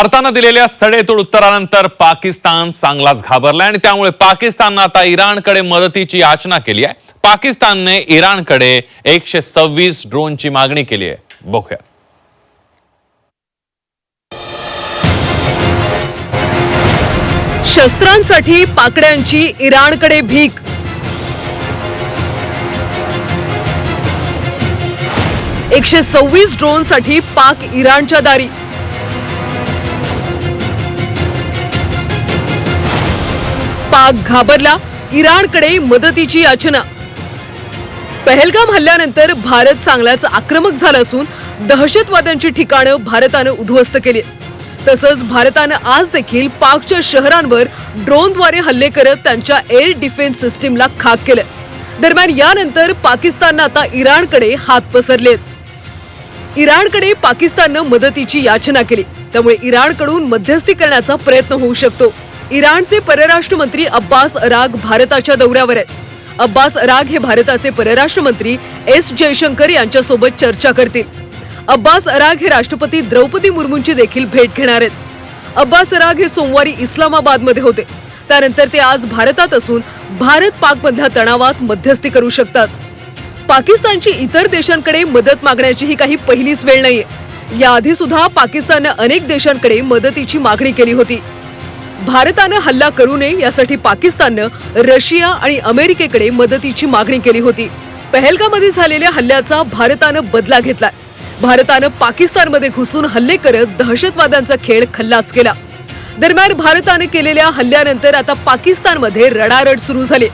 भारतानं दिलेल्या सडेतोड उत्तरानंतर पाकिस्तान चांगलाच घाबरलाय आणि त्यामुळे पाकिस्ताननं आता इराणकडे मदतीची याचना केली आहे. पाकिस्तानने इराणकडे एकशे सव्वीस ड्रोनची मागणी केली आहे. बघूया. शस्त्रांसाठी पाकड्यांची इराणकडे भीक. एकशे सव्वीस ड्रोनसाठी पाक इराणच्या दारी. पाक घाबरला इराणकडे मदतीची याचना. पहलगाम हल्ल्यानंतर भारत चांगलाच आक्रमक झाला असून दहशतवाद्यांची ठिकाणं भारतानं उद्ध्वस्त केली. तसंच भारतानं आज देखील पाकच्या शहरांवर ड्रोनद्वारे हल्ले करत त्यांच्या एअर डिफेन्स सिस्टीमला खाक केलं. दरम्यान यानंतर पाकिस्ताननं आता इराणकडे हात पसरलेत. इराणकडे पाकिस्ताननं मदतीची याचना केली. त्यामुळे इराणकडून मध्यस्थी करण्याचा प्रयत्न होऊ शकतो. इराणचे परराष्ट्र मंत्री अब्बास अराग भारताच्या दौऱ्यावर आहेत. अब्बास अराग हे भारताचे परराष्ट्र मंत्री एस जयशंकर यांच्यासोबत चर्चा करतील. अब्बास अराग हे राष्ट्रपती द्रौपदी मुर्मूंची देखील भेट घेणार आहेत. अब्बास अराग हे सोमवारी इस्लामाबादमध्ये होते. त्यानंतर ते आज भारतात असून भारत पाकमधल्या तणावात मध्यस्थी करू शकतात. पाकिस्तानची इतर देशांकडे मदत मागण्याची ही काही पहिलीच वेळ नाहीये. याआधी सुद्धा पाकिस्ताननं अनेक देशांकडे मदतीची मागणी केली होती. भारतानं हल्ला करू नये यासाठी पाकिस्ताननं रशिया आणि अमेरिकेकडे मदतीची मागणी केली होती. पहलगामध्ये झालेल्या हल्ल्याचा भारतानं बदला घेतलाय. भारतानं पाकिस्तानमध्ये घुसून हल्ले करत दहशतवाद्यांचा खेळ खल्लास केला. दरम्यान भारतानं केलेल्या हल्ल्यानंतर आता पाकिस्तानमध्ये रडारड सुरू झाली.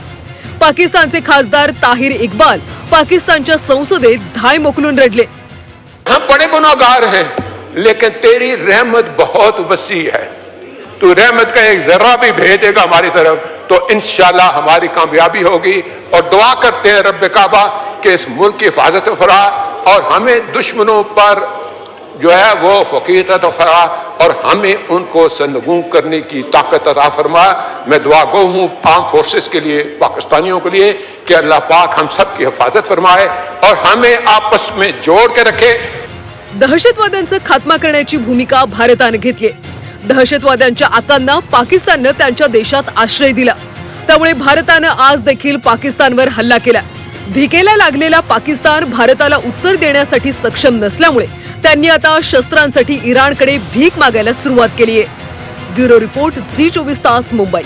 पाकिस्तानचे खासदार ताहिर इक्बाल पाकिस्तानच्या संसदेत धाय मोकलून रडले. हम बड़े गुनागार हैं लेकिन तेरी रहमत बहुत वसी है। तू रहमत का एक ज़र्रा भी भेजेगा हमारी तरफ़ तो इंशाल्लाह हमारी कामयाबी होगी। और दुआ करते हैं रब काबा कि इस मुल्क की हिफाजत फरा और हमें दुश्मनों पर जो है वो फकीत अता फरा और हमें उनको सनगू करने की ताकत अता फरमा। मैं दुआ गो हूँ आर्म फोर्सेस के लिए, पाकिस्तानियों के लिए कि अल्लाह पाक हम सब की हिफाजत फरमाए और हमें आपस में जोड़ के रखे। दहशतवाद्यांचा खात्मा करण्याची भूमिका भारतानं घेतली दहशतवाद्यांच्या आकांना पाकिस्ताननं त्यांच्या देशात आश्रय दिला. त्यामुळे भारतानं आज देखील पाकिस्तानवर हल्ला केला. भिकेला लागलेला पाकिस्तान भारताला उत्तर देण्यासाठी सक्षम नसल्यामुळे त्यांनी आता शस्त्रांसाठी इराणकडे भीक मागायला सुरुवात केली आहे. ब्युरो रिपोर्ट झी चोवीस तास मुंबई.